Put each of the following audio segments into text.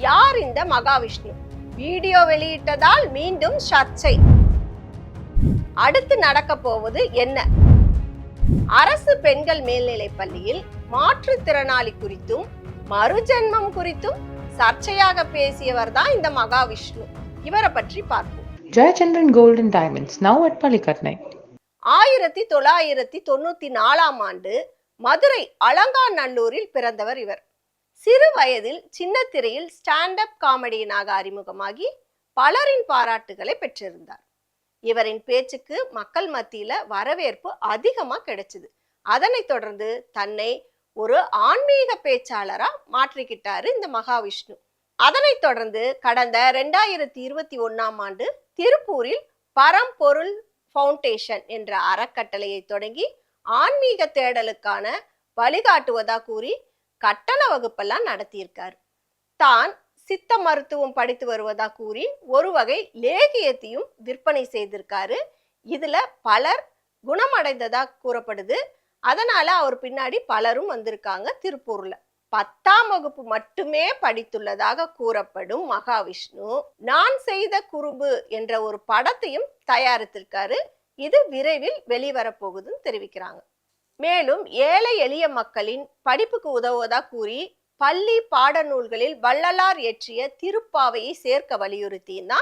யார் இந்த மகாவிஷ்ணு? வீடியோ வெளியிட்டதால் மீண்டும் சர்ச்சை. அடுத்து நடக்க போவது என்ன? அரசு பெண்கள் மேல்நிலைப் பள்ளியில் மாற்றுத்திறனாளி குறித்தும் மறுஜென்மம் குறித்தும் சர்ச்சையாக பேசியவர் தான் இந்த மகாவிஷ்ணு. இவரை பற்றி பார்ப்போம். Gold and Diamonds, now at Palikatnai. ஆயிரத்தி தொள்ளாயிரத்தி தொண்ணூத்தி நாலாம் ஆண்டு மதுரை அலங்காநல்லூரில் பிறந்தவர் இவர். சிறு வயதில் சின்ன திரையில் ஸ்டாண்ட் அப் காமெடியனாக அறிமுகமாகி பலரின் பாராட்டுகளை பெற்றிருந்தார். இவரின் பேச்சுக்கு மக்கள் மத்தியில வரவேற்பு அதிகமா கிடைச்சது. அதனைத் தொடர்ந்து தன்னை ஒரு ஆன்மீக பேச்சாளரா மாற்றிக்கிட்டாரு இந்த மகாவிஷ்ணு. அதனைத் தொடர்ந்து கடந்த ரெண்டாயிரத்தி இருபத்தி ஒன்னாம் ஆண்டு திருப்பூரில் பரம்பொருள் ஃபவுண்டேஷன் என்ற அறக்கட்டளையை தொடங்கி ஆன்மீக தேடலுக்கான வழிகாட்டுவதா கூறி கட்டண வகுப்பெல்லாம் நடத்தியிருக்காரு. தான் சித்த மருத்துவம் படித்து வருவதா கூறி ஒரு வகை லேகியத்தையும் விற்பனை செய்திருக்காரு. இதுல பலர் குணமடைந்ததா கூறப்படுது. அதனால அவர் பின்னாடி பலரும் வந்திருக்காங்க திருப்பூர்ல. பத்தாம் வகுப்பு மட்டுமே படித்துள்ளதாக கூறப்படும் மகாவிஷ்ணு நான் செய்த குறும்பு என்ற ஒரு படத்தையும் தயாரித்திருக்காரு. இது விரைவில் வெளிவரப்போகுதுன்னு தெரிவிக்கிறாங்க. மேலும் ஏழை எளிய மக்களின் படிப்புக்கு உதவுவதாக கூறி பள்ளி பாடநூல்களில் வள்ளலார் இயற்றிய திருப்பாவையை சேர்க்க வலியுறுத்தினா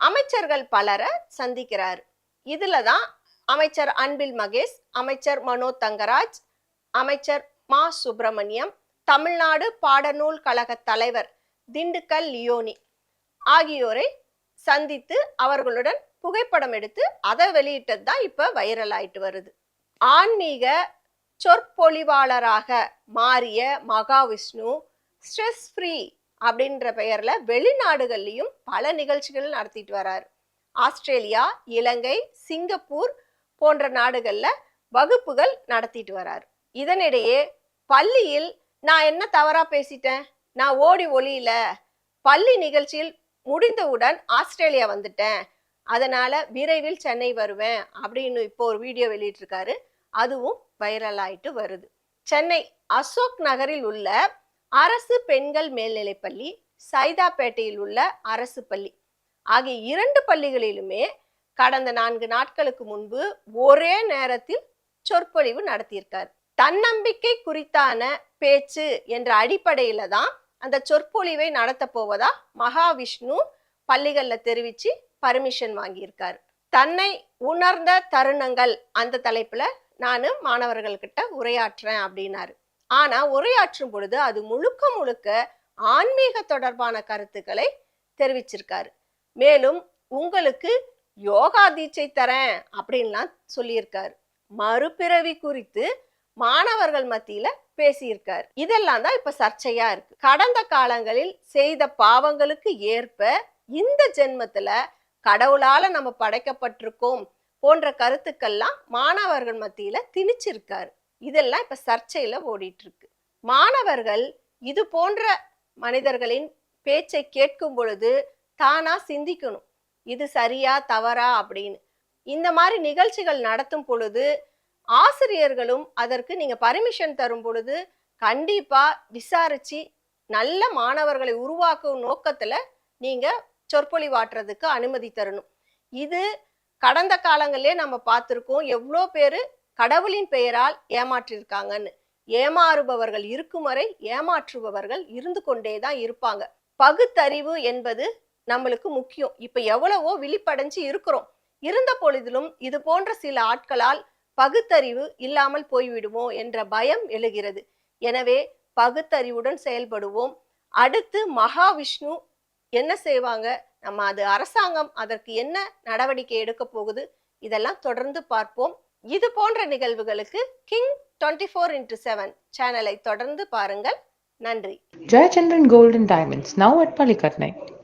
அமைச்சர்கள் பலரை சந்திக்கிறார். இதுல தான் அமைச்சர் அன்பில் மகேஷ் அமைச்சர் மனோ தங்கராஜ் அமைச்சர் மா சுப்பிரமணியம் தமிழ்நாடு பாடநூல் கழக தலைவர் திண்டுக்கல் லியோனி ஆகியோரை சந்தித்து அவர்களுடன் புகைப்படம் எடுத்து அதை வெளியிட்டது தான் இப்போ வைரல் ஆயிட்டு வருது. ஆன்மீக சொற்பொழிவாளராக மாறிய மகாவிஷ்ணு ஸ்ட்ரெஸ் ஃப்ரீ அப்படின்ற பெயரில் வெளிநாடுகள்லேயும் பல நிகழ்ச்சிகள் நடத்திட்டு வரார். ஆஸ்திரேலியா இலங்கை சிங்கப்பூர் போன்ற நாடுகளில் வகுப்புகள் நடத்திட்டு வரார். இதனிடையே பள்ளியில் நான் என்ன தவறாக பேசிட்டேன்? நான் ஓடி ஒளியில பள்ளி நிகழ்ச்சியில் முடிந்தவுடன் ஆஸ்திரேலியா வந்துட்டேன். அதனால் விரைவில் சென்னை வருவேன் அப்படின்னு இப்போ ஒரு வீடியோ வெளியிட்டிருக்காரு. அதுவும் வைரல் ஆயிட்டு வருது. சென்னை அசோக் நகரில் உள்ள அரசு பெண்கள் மேல்நிலைப்பள்ளி சைதாப்பேட்டையில் உள்ள அரசு பள்ளி ஆகிய இரண்டு பள்ளிகளிலுமே கடந்த நான்கு நாட்களுக்கு முன்பு ஒரே நேரத்தில் சொற்பொழிவு நடத்தியிருக்கார். தன்னம்பிக்கை குறித்தான பேச்சு என்ற அடிப்படையில தான் அந்த சொற்பொழிவை நடத்த போவதா மகாவிஷ்ணு பள்ளிகள்ல தெரிவிச்சு பர்மிஷன் வாங்கியிருக்கார். தன்னை உணர்ந்த தருணங்கள் அந்த தலைப்புல நான் மாணவர்கள்கிட்ட உரையாற்றுறேன் அப்படின்னாரு. ஆனா உரையாற்றும் பொழுது அது முழுக்க முழுக்க ஆன்மீக தொடர்பான கருத்துக்களை தெரிவிச்சிருக்காரு. மேலும் உங்களுக்கு யோகா தீட்சை தரேன் அப்படின்லாம் சொல்லியிருக்காரு. மறுபிறவி குறித்து மாணவர்கள் மத்தியில பேசியிருக்காரு. இதெல்லாம் தான் இப்ப சர்ச்சையா இருக்கு. கடந்த காலங்களில் செய்த பாவங்களுக்கு ஏற்ப இந்த ஜென்மத்துல கடவுளால நம்ம படைக்கப்பட்டிருக்கோம் போன்ற கருத்துக்கள்லாம் மாணவர்கள் மத்தியில திணிச்சிருக்காரு. இதெல்லாம் இப்ப சர்ச்சையில ஓடிட்டு இருக்கு மாணவர்கள் இது போன்ற மனிதர்களின் பேச்சை கேட்கும் பொழுது தானா சிந்திக்கணும். இது சரியா தவறா அப்படின்னு. இந்த மாதிரி நிகழ்ச்சிகள் நடத்தும் பொழுது ஆசிரியர்களும் அதற்கு நீங்க பர்மிஷன் தரும் பொழுது கண்டிப்பா விசாரிச்சு நல்ல மாணவர்களை உருவாக்கும் நோக்கத்துல நீங்க சொற்பொழிவாற்றுறதுக்கு அனுமதி தரணும். இது கடந்த காலங்களிலே நம்ம பார்த்துருக்கோம் எவ்வளோ பேர் கடவுளின் பெயரால் ஏமாற்றிருக்காங்கன்னு. ஏமாறுபவர்கள் இருக்கும் வரை ஏமாற்றுபவர்கள் இருந்து கொண்டே தான் இருப்பாங்க. பகுத்தறிவு என்பது நம்மளுக்கு முக்கியம். இப்போ எவ்வளவோ விழிப்படைஞ்சு இருக்கிறோம். இருந்த பொழுதிலும் இது போன்ற சில ஆட்களால் பகுத்தறிவு இல்லாமல் போய்விடுமோ என்ற பயம் எழுகிறது. எனவே பகுத்தறிவுடன் செயல்படுவோம். அடுத்து மகாவிஷ்ணு என்ன செய்வாங்க? நம்ம அது அரசாங்கம் அதற்கு என்ன நடவடிக்கை எடுக்க போகுது? இதெல்லாம் தொடர்ந்து பார்ப்போம். இது போன்ற நிகழ்வுகளுக்கு king twenty four into seven சேனலை தொடர்ந்து பாருங்கள். நன்றி. Jayachandran golden diamonds now now at